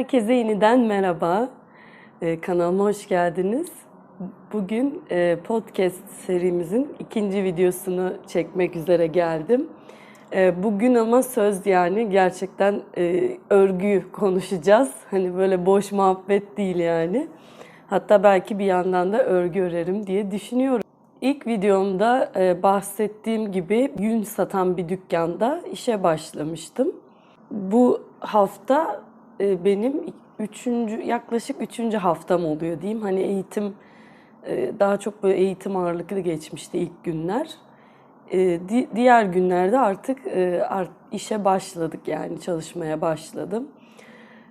Herkese yeniden merhaba. Ee, kanalıma hoş geldiniz. Bugün e, podcast serimizin ikinci videosunu çekmek üzere geldim. E, bugün ama söz yani gerçekten e, örgü konuşacağız. Hani böyle boş muhabbet değil yani. Hatta belki bir yandan da örgü örerim diye düşünüyorum. İlk videomda e, bahsettiğim gibi yün satan bir dükkanda işe başlamıştım. Bu hafta e, benim üçüncü, yaklaşık üçüncü haftam oluyor diyeyim. Hani eğitim e, daha çok böyle eğitim ağırlıklı geçmişti ilk günler. E, di, diğer günlerde artık art, işe başladık yani çalışmaya başladım.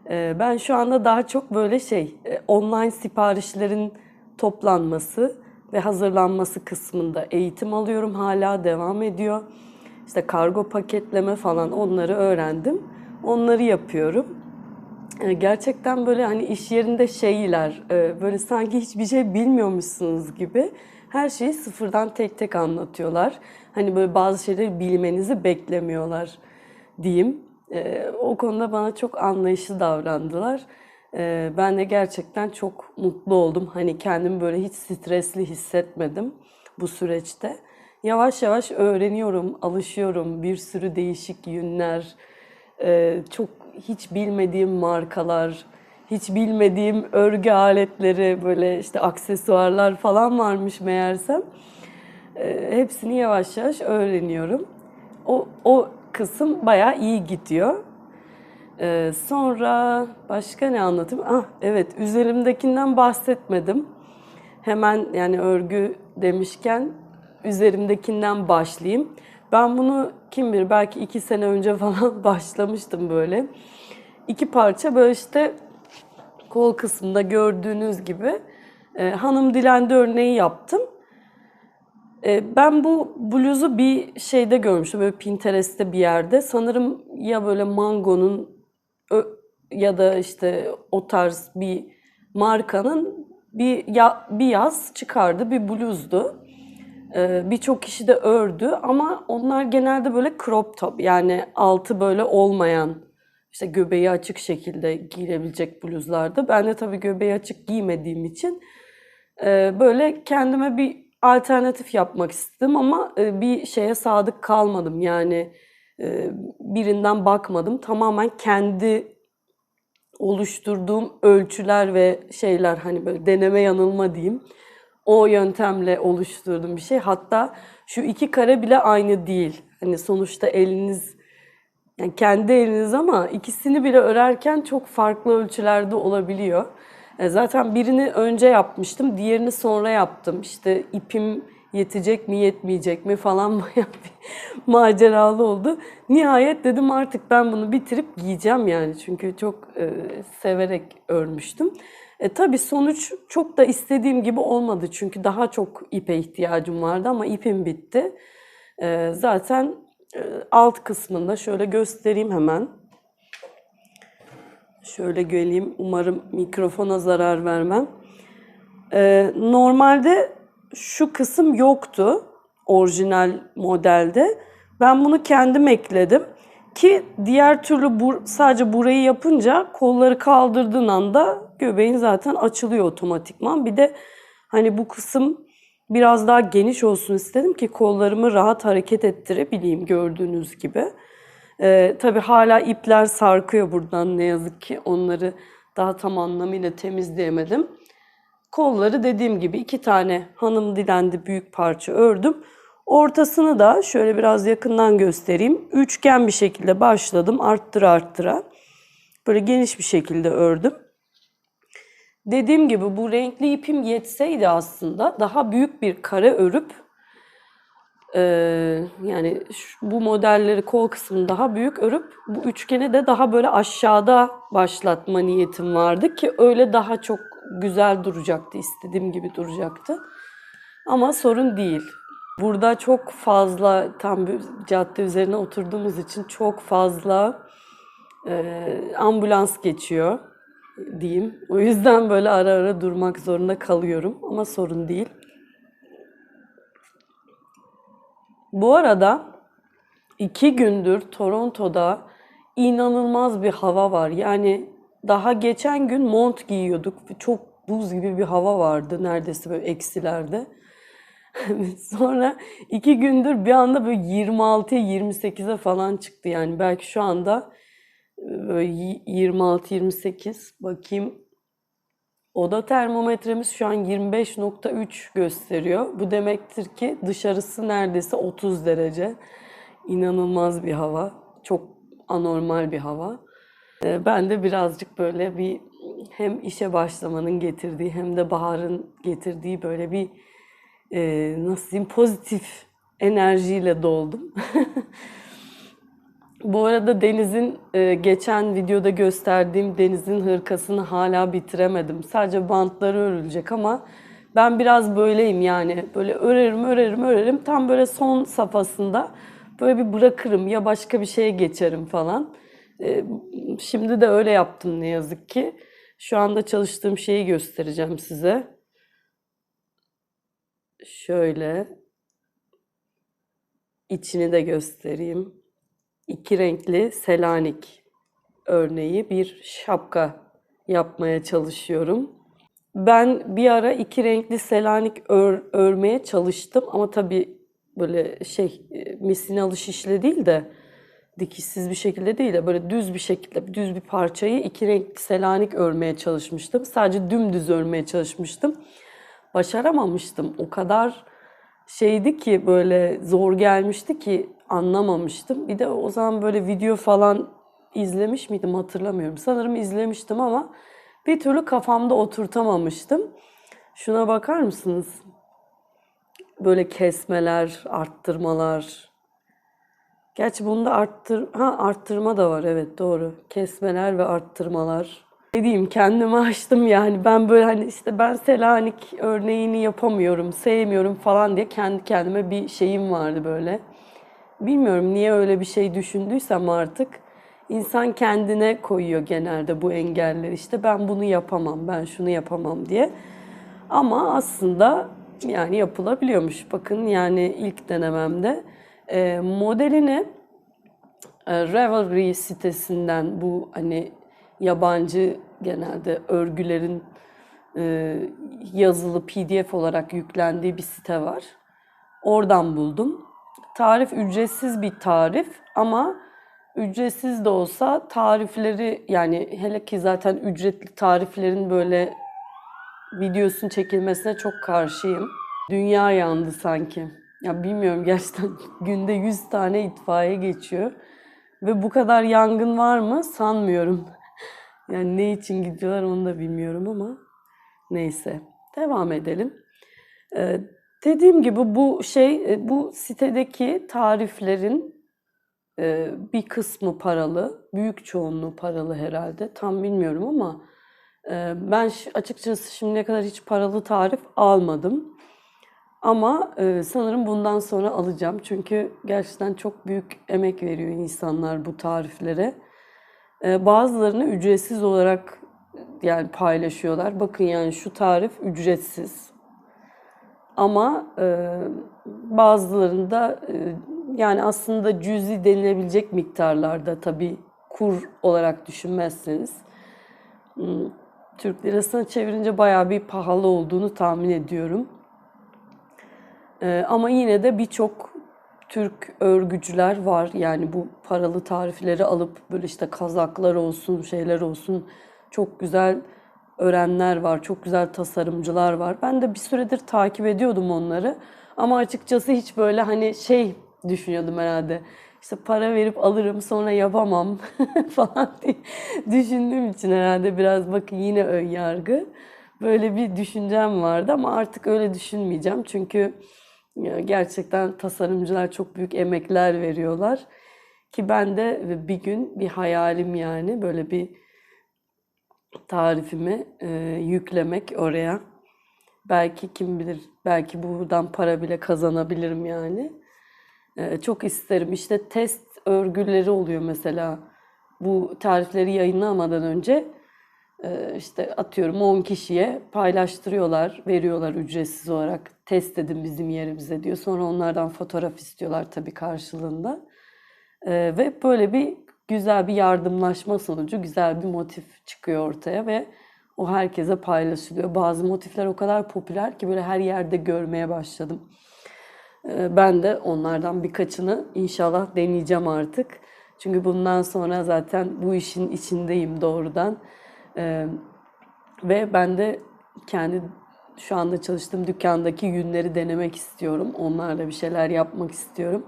Ben şu anda daha çok böyle şey online siparişlerin toplanması ve hazırlanması kısmında eğitim alıyorum. Hala devam ediyor. İşte kargo paketleme falan onları öğrendim. Onları yapıyorum. E, Gerçekten böyle hani iş yerinde şeyler, e, böyle sanki hiçbir şey bilmiyormuşsunuz gibi her şeyi sıfırdan tek tek anlatıyorlar. Hani böyle bazı şeyleri bilmenizi beklemiyorlar diyeyim. E, O konuda bana çok anlayışlı davrandılar. E, Ben de gerçekten çok mutlu oldum. Hani kendimi böyle hiç stresli hissetmedim bu süreçte. Yavaş yavaş öğreniyorum, alışıyorum. Bir sürü değişik yünler, ee, çok hiç bilmediğim markalar, hiç bilmediğim örgü aletleri, böyle işte aksesuarlar falan varmış meğersem. Ee, hepsini yavaş yavaş öğreniyorum. O, o kısım bayağı iyi gidiyor. Ee, sonra başka ne anlatayım? Ah evet üzerimdekinden bahsetmedim. Hemen yani örgü demişken üzerimdekinden başlayayım. Ben bunu kim bilir belki iki sene önce falan başlamıştım böyle. İki parça böyle işte kol kısmında gördüğünüz gibi e, hanım dilendi örneği yaptım. E, ben bu bluzu bir şeyde görmüştüm böyle Pinterest'te bir yerde. Sanırım ya böyle Mango'nun ya da işte o tarz bir markanın bir ya, bir yaz çıkardı bir bluzdu. Ee, Birçok kişi de ördü ama onlar genelde böyle crop top yani altı böyle olmayan işte göbeği açık şekilde giyilebilecek bluzlardı. Ben de tabii göbeği açık giymediğim için e, böyle kendime bir alternatif yapmak istedim ama e, bir şeye sadık kalmadım. Yani e, birinden bakmadım. Tamamen kendi oluşturduğum ölçüler ve şeyler hani böyle deneme yanılma diyeyim. O yöntemle oluşturduğum bir şey. Hatta şu iki kare bile aynı değil. Hani sonuçta eliniz yani kendi eliniz ama ikisini bile örerken çok farklı ölçülerde olabiliyor. E, Zaten birini önce yapmıştım, diğerini sonra yaptım. İşte ipim yetecek mi, yetmeyecek mi falan bayağı bir maceralı oldu. Nihayet dedim artık ben bunu bitirip giyeceğim yani. Çünkü çok e, severek örmüştüm. E, tabii sonuç çok da istediğim gibi olmadı. Çünkü daha çok ipe ihtiyacım vardı ama ipim bitti. E, zaten e, alt kısmında şöyle göstereyim hemen. Şöyle geleyim. Umarım mikrofona zarar vermem. Ee, normalde şu kısım yoktu orijinal modelde. Ben bunu kendim ekledim ki diğer türlü bu, sadece burayı yapınca kolları kaldırdığın anda göbeğin zaten açılıyor otomatikman. Bir de hani bu kısım biraz daha geniş olsun istedim ki kollarımı rahat hareket ettirebileyim gördüğünüz gibi. Ee, tabii hala ipler sarkıyor buradan ne yazık ki onları daha tam anlamıyla temizleyemedim. Kolları dediğim gibi iki tane hanım dilendi büyük parça ördüm. Ortasını da şöyle biraz yakından göstereyim. Üçgen bir şekilde başladım arttıra arttıra. Böyle geniş bir şekilde ördüm. Dediğim gibi bu renkli ipim yetseydi aslında daha büyük bir kare örüp ee, yani şu- bu modelleri kol kısmını daha büyük örüp bu üçgeni de daha böyle aşağıda başlatma niyetim vardı ki öyle daha çok güzel duracaktı istediğim gibi duracaktı. Ama sorun değil. Burada çok fazla tam bir cadde üzerine oturduğumuz için çok fazla e, ambulans geçiyor diyeyim. O yüzden böyle ara ara durmak zorunda kalıyorum ama sorun değil. Bu arada iki gündür Toronto'da inanılmaz bir hava var. Yani daha geçen gün mont giyiyorduk. Çok buz gibi bir hava vardı neredeyse böyle eksilerde. Sonra iki gündür bir anda böyle 26'ya 28'e falan çıktı yani. Belki şu anda böyle 26-28 bakayım. Oda termometremiz şu an 25.3 gösteriyor. Bu demektir ki dışarısı neredeyse 30 derece. İnanılmaz bir hava. Çok anormal bir hava. E, Ben de birazcık böyle bir hem işe başlamanın getirdiği hem de baharın getirdiği böyle bir e, nasıl diyeyim pozitif enerjiyle doldum. Bu arada Deniz'in e, geçen videoda gösterdiğim Deniz'in hırkasını hala bitiremedim. Sadece bantları örülecek ama ben biraz böyleyim yani. Böyle örerim, örerim, örerim. Tam böyle son safhasında böyle bir bırakırım ya başka bir şeye geçerim falan. E, şimdi de öyle yaptım ne yazık ki. Şu anda çalıştığım şeyi göstereceğim size. Şöyle içini de göstereyim. İki renkli Selanik örneği bir şapka yapmaya çalışıyorum. Ben bir ara iki renkli Selanik ör- örmeye çalıştım ama tabii böyle şey e, misinalı şişle değil de dikişsiz bir şekilde değil de böyle düz bir şekilde düz bir parçayı iki renkli Selanik örmeye çalışmıştım. Sadece dümdüz örmeye çalışmıştım. Başaramamıştım. O kadar şeydi ki böyle zor gelmişti ki anlamamıştım. Bir de o zaman böyle video falan izlemiş miydim hatırlamıyorum. Sanırım izlemiştim ama bir türlü kafamda oturtamamıştım. Şuna bakar mısınız? Böyle kesmeler, arttırmalar. Gerçi bunda arttır ha arttırma da var evet doğru. Kesmeler ve arttırmalar. Ne diyeyim kendimi açtım yani ben böyle hani işte ben Selanik örneğini yapamıyorum, sevmiyorum falan diye kendi kendime bir şeyim vardı böyle. Bilmiyorum niye öyle bir şey düşündüysem artık. İnsan kendine koyuyor genelde bu engelleri. İşte ben bunu yapamam, ben şunu yapamam diye. Ama aslında yani yapılabiliyormuş. Bakın yani ilk denememde e, modelini e, Ravelry sitesinden bu hani yabancı genelde örgülerin e, yazılı PDF olarak yüklendiği bir site var. Oradan buldum. Tarif ücretsiz bir tarif ama ücretsiz de olsa tarifleri yani hele ki zaten ücretli tariflerin böyle videosunun çekilmesine çok karşıyım. Dünya yandı sanki. Ya bilmiyorum gerçekten günde 100 tane itfaiye geçiyor. Ve bu kadar yangın var mı sanmıyorum. Yani ne için gidiyorlar onu da bilmiyorum ama neyse. Devam edelim. Ee, dediğim gibi bu şey e, bu sitedeki tariflerin e, bir kısmı paralı, büyük çoğunluğu paralı herhalde. Tam bilmiyorum ama e, ben açıkçası şimdiye kadar hiç paralı tarif almadım. Ama sanırım bundan sonra alacağım. Çünkü gerçekten çok büyük emek veriyor insanlar bu tariflere. Bazılarını ücretsiz olarak yani paylaşıyorlar. Bakın yani şu tarif ücretsiz. Ama e, bazılarında e, yani aslında cüzi denilebilecek miktarlarda tabii kur olarak düşünmezseniz Türk lirasına çevirince bayağı bir pahalı olduğunu tahmin ediyorum. Ee, ama yine de birçok Türk örgücüler var. Yani bu paralı tarifleri alıp böyle işte kazaklar olsun, şeyler olsun çok güzel örenler var, çok güzel tasarımcılar var. Ben de bir süredir takip ediyordum onları. Ama açıkçası hiç böyle hani şey düşünüyordum herhalde. İşte para verip alırım sonra yapamam falan diye düşündüğüm için herhalde biraz bakın yine ön yargı. Böyle bir düşüncem vardı ama artık öyle düşünmeyeceğim. Çünkü gerçekten tasarımcılar çok büyük emekler veriyorlar. Ki ben de bir gün bir hayalim yani böyle bir tarifimi e, yüklemek oraya. Belki kim bilir belki buradan para bile kazanabilirim yani. E, çok isterim. İşte test örgüleri oluyor mesela. Bu tarifleri yayınlamadan önce e, işte atıyorum 10 kişiye paylaştırıyorlar, veriyorlar ücretsiz olarak. Test edin bizim yerimize diyor. Sonra onlardan fotoğraf istiyorlar tabii karşılığında. E, ve böyle bir güzel bir yardımlaşma sonucu güzel bir motif çıkıyor ortaya ve o herkese paylaşılıyor. Bazı motifler o kadar popüler ki böyle her yerde görmeye başladım. Ee, Ben de onlardan birkaçını inşallah deneyeceğim artık. Çünkü bundan sonra zaten bu işin içindeyim doğrudan. Ee, Ve ben de kendi şu anda çalıştığım dükkandaki yünleri denemek istiyorum. Onlarla bir şeyler yapmak istiyorum.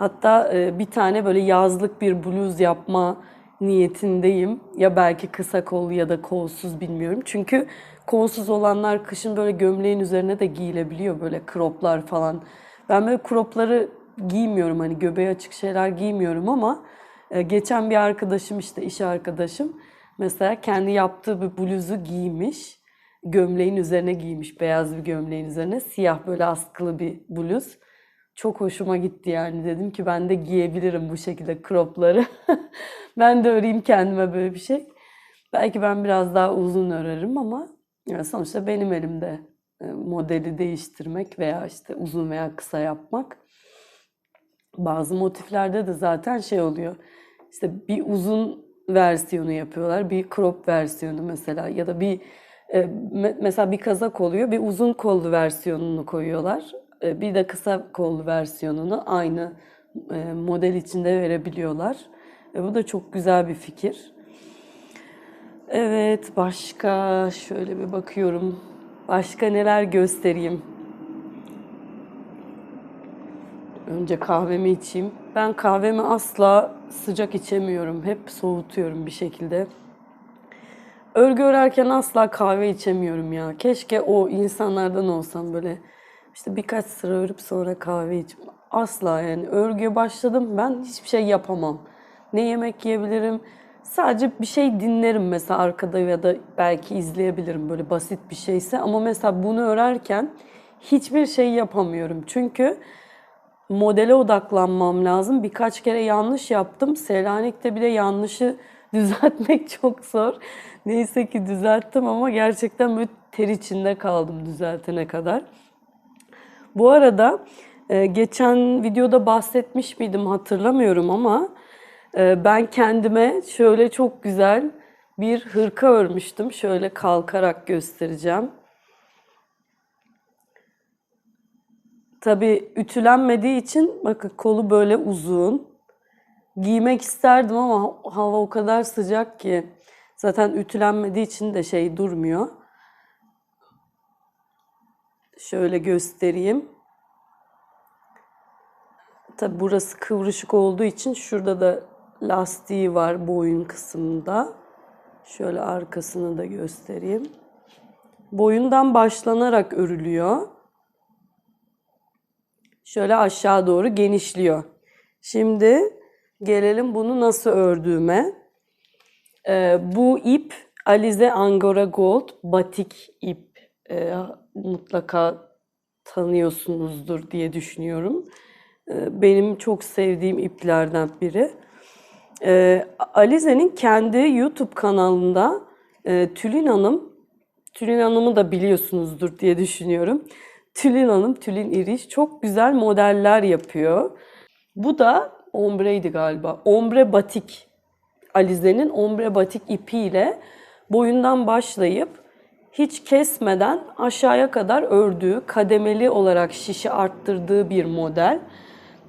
Hatta e, bir tane böyle yazlık bir bluz yapma niyetindeyim. Ya belki kısa kollu ya da kolsuz bilmiyorum. Çünkü kolsuz olanlar kışın böyle gömleğin üzerine de giyilebiliyor böyle croplar falan. Ben böyle cropları giymiyorum hani göbeği açık şeyler giymiyorum ama e, geçen bir arkadaşım işte iş arkadaşım mesela kendi yaptığı bir bluzu giymiş. Gömleğin üzerine giymiş beyaz bir gömleğin üzerine siyah böyle askılı bir bluz. Çok hoşuma gitti yani dedim ki ben de giyebilirim bu şekilde cropları. Ben de öreyim kendime böyle bir şey. Belki ben biraz daha uzun örerim ama yani sonuçta benim elimde e, modeli değiştirmek veya işte uzun veya kısa yapmak. Bazı motiflerde de zaten şey oluyor. İşte bir uzun versiyonu yapıyorlar, bir crop versiyonu mesela ya da bir e, me- mesela bir kazak oluyor, bir uzun kollu versiyonunu koyuyorlar. E, Bir de kısa kollu versiyonunu aynı e, model içinde verebiliyorlar. E, bu da çok güzel bir fikir. Evet, başka şöyle bir bakıyorum. Başka neler göstereyim? Önce kahvemi içeyim. Ben kahvemi asla sıcak içemiyorum. Hep soğutuyorum bir şekilde. Örgü örerken asla kahve içemiyorum ya. Keşke o insanlardan olsam böyle işte birkaç sıra örüp sonra kahve içim. Asla yani örgüye başladım ben hiçbir şey yapamam. Ne yemek yiyebilirim? Sadece bir şey dinlerim mesela arkada ya da belki izleyebilirim böyle basit bir şeyse. Ama mesela bunu örerken hiçbir şey yapamıyorum. Çünkü modele odaklanmam lazım. Birkaç kere yanlış yaptım. Selanik'te bile yanlışı düzeltmek çok zor. Neyse ki düzelttim ama gerçekten böyle ter içinde kaldım düzeltene kadar. Bu arada e, geçen videoda bahsetmiş miydim hatırlamıyorum ama e, ben kendime şöyle çok güzel bir hırka örmüştüm. Şöyle kalkarak göstereceğim. Tabii ütülenmediği için bakın kolu böyle uzun. Giymek isterdim ama hava o kadar sıcak ki zaten ütülenmediği için de şey durmuyor. Şöyle göstereyim. Tabi burası kıvrışık olduğu için şurada da lastiği var boyun kısmında. Şöyle arkasını da göstereyim. Boyundan başlanarak örülüyor. Şöyle aşağı doğru genişliyor. Şimdi gelelim bunu nasıl ördüğüme. Ee, bu ip Alize Angora Gold batik ip. Ee, mutlaka tanıyorsunuzdur diye düşünüyorum. Ee, benim çok sevdiğim iplerden biri. Ee, Alize'nin kendi YouTube kanalında e, Tülin Hanım, Tülin Hanım'ı da biliyorsunuzdur diye düşünüyorum. Tülin Hanım, Tülin İriş çok güzel modeller yapıyor. Bu da ombreydi galiba. Ombre batik. Alize'nin ombre batik ipiyle boyundan başlayıp hiç kesmeden aşağıya kadar ördüğü, kademeli olarak şişi arttırdığı bir model.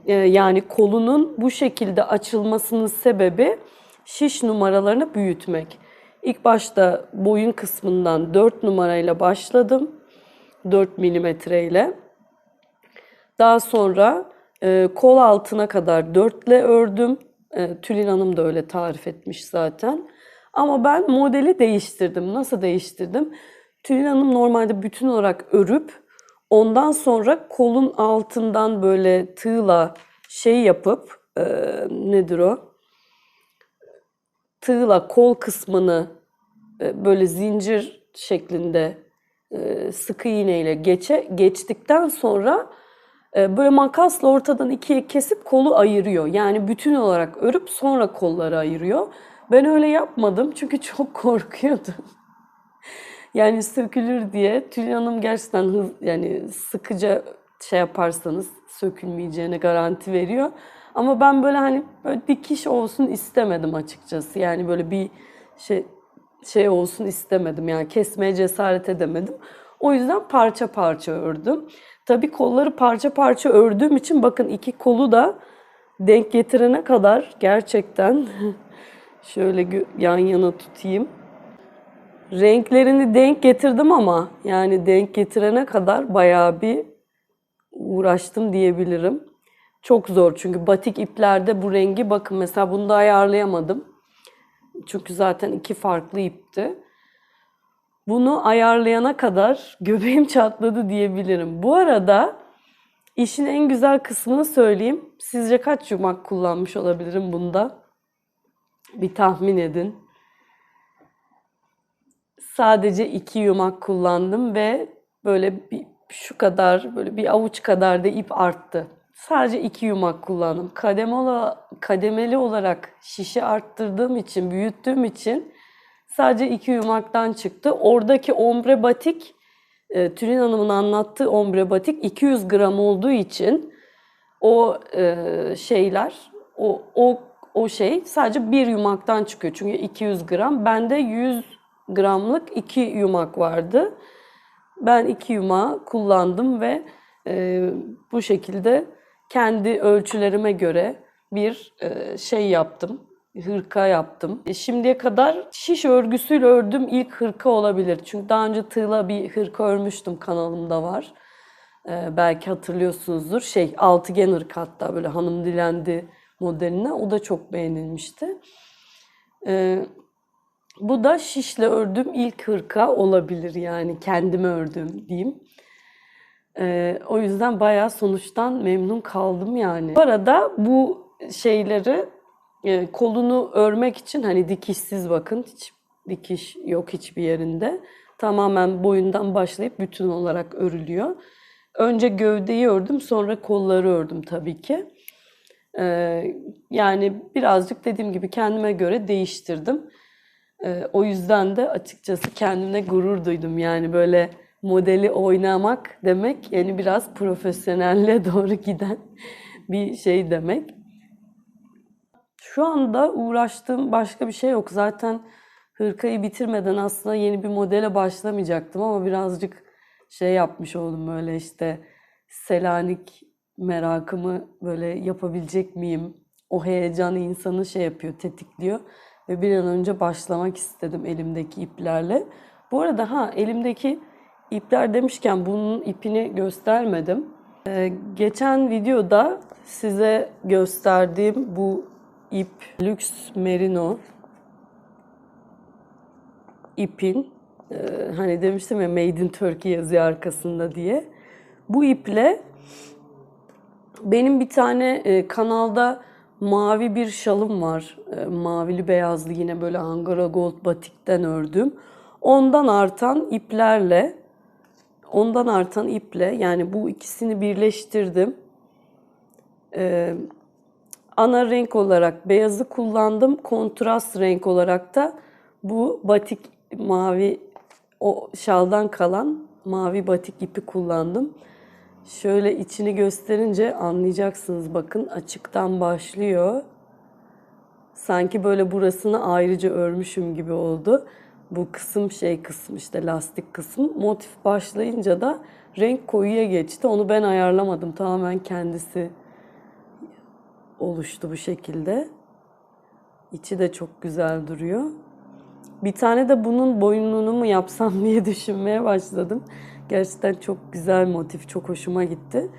Ee, yani kolunun bu şekilde açılmasının sebebi şiş numaralarını büyütmek. İlk başta boyun kısmından 4 numarayla başladım. 4 milimetre ile. Daha sonra e, kol altına kadar 4 ile ördüm. E, Tülin Hanım da öyle tarif etmiş zaten. Ama ben modeli değiştirdim. Nasıl değiştirdim? Tülin Hanım normalde bütün olarak örüp ondan sonra kolun altından böyle tığla şey yapıp e, nedir o? Tığla kol kısmını e, böyle zincir şeklinde e, sıkı iğneyle geçe geçtikten sonra e, böyle makasla ortadan ikiye kesip kolu ayırıyor. Yani bütün olarak örüp sonra kolları ayırıyor. Ben öyle yapmadım çünkü çok korkuyordum. Yani sökülür diye. Tülin Hanım gerçekten hız, yani sıkıca şey yaparsanız sökülmeyeceğine garanti veriyor. Ama ben böyle hani böyle dikiş olsun istemedim açıkçası. Yani böyle bir şey şey olsun istemedim. Yani kesmeye cesaret edemedim. O yüzden parça parça ördüm. Tabii kolları parça parça ördüğüm için bakın iki kolu da denk getirene kadar gerçekten şöyle yan yana tutayım. Renklerini denk getirdim ama yani denk getirene kadar bayağı bir uğraştım diyebilirim. Çok zor çünkü batik iplerde bu rengi bakın mesela bunu da ayarlayamadım. Çünkü zaten iki farklı ipti. Bunu ayarlayana kadar göbeğim çatladı diyebilirim. Bu arada işin en güzel kısmını söyleyeyim. Sizce kaç yumak kullanmış olabilirim bunda? Bir tahmin edin. Sadece iki yumak kullandım ve böyle bir, şu kadar böyle bir avuç kadar da ip arttı. Sadece iki yumak kullandım. Kademeli, kademeli olarak şişi arttırdığım için, büyüttüğüm için sadece iki yumaktan çıktı. Oradaki ombre batik, e, Tülin Hanım'ın anlattığı ombre batik 200 gram olduğu için o e, şeyler, o, o, o şey sadece bir yumaktan çıkıyor. Çünkü 200 gram. Bende 100 gramlık iki yumak vardı. Ben iki yumağı kullandım ve e, bu şekilde kendi ölçülerime göre bir e, şey yaptım. Hırka yaptım. E, şimdiye kadar şiş örgüsüyle ördüğüm ilk hırka olabilir. Çünkü daha önce tığla bir hırka örmüştüm kanalımda var. E, belki hatırlıyorsunuzdur. Şey altıgen hırka hatta böyle hanım dilendi modeline. O da çok beğenilmişti. E, bu da şişle ördüğüm ilk hırka olabilir yani kendime ördüğüm diyeyim. Ee, o yüzden bayağı sonuçtan memnun kaldım yani. Bu arada bu şeyleri e, kolunu örmek için hani dikişsiz bakın hiç dikiş yok hiçbir yerinde. Tamamen boyundan başlayıp bütün olarak örülüyor. Önce gövdeyi ördüm sonra kolları ördüm tabii ki. Ee, yani birazcık dediğim gibi kendime göre değiştirdim. Ee, o yüzden de açıkçası kendimle gurur duydum. Yani böyle modeli oynamak demek yani biraz profesyonelle doğru giden bir şey demek. Şu anda uğraştığım başka bir şey yok. Zaten hırkayı bitirmeden aslında yeni bir modele başlamayacaktım ama birazcık şey yapmış oldum böyle işte Selanik merakımı böyle yapabilecek miyim? O heyecanı insanı şey yapıyor, tetikliyor ve bir an önce başlamak istedim elimdeki iplerle. Bu arada ha elimdeki ipler demişken bunun ipini göstermedim. Ee, geçen videoda size gösterdiğim bu ip Lux Merino ipin e, hani demiştim ya Made in Turkey yazıyor arkasında diye. Bu iple benim bir tane e, kanalda mavi bir şalım var. E, mavili beyazlı yine böyle Angora Gold batikten ördüm. Ondan artan iplerle ondan artan iple yani bu ikisini birleştirdim. Ee, ana renk olarak beyazı kullandım. Kontrast renk olarak da bu batik mavi o şaldan kalan mavi batik ipi kullandım. Şöyle içini gösterince anlayacaksınız. Bakın açıktan başlıyor. Sanki böyle burasını ayrıca örmüşüm gibi oldu. Bu kısım şey kısım işte lastik kısım. Motif başlayınca da renk koyuya geçti. Onu ben ayarlamadım. Tamamen kendisi oluştu bu şekilde. İçi de çok güzel duruyor. Bir tane de bunun boynunu mu yapsam diye düşünmeye başladım. Gerçekten çok güzel motif, çok hoşuma gitti.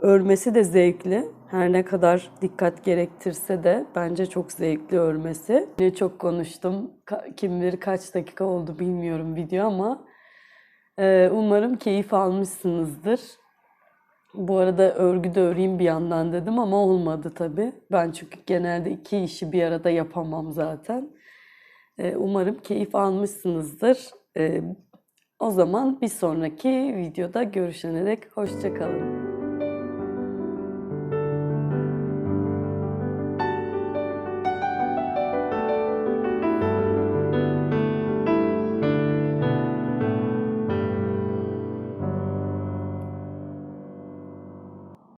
Örmesi de zevkli. Her ne kadar dikkat gerektirse de bence çok zevkli örmesi. Ne çok konuştum. Kim bilir kaç dakika oldu bilmiyorum video ama e, umarım keyif almışsınızdır. Bu arada örgü de öreyim bir yandan dedim ama olmadı tabii. Ben çünkü genelde iki işi bir arada yapamam zaten. E, umarım keyif almışsınızdır. O zaman bir sonraki videoda görüşene dek hoşçakalın.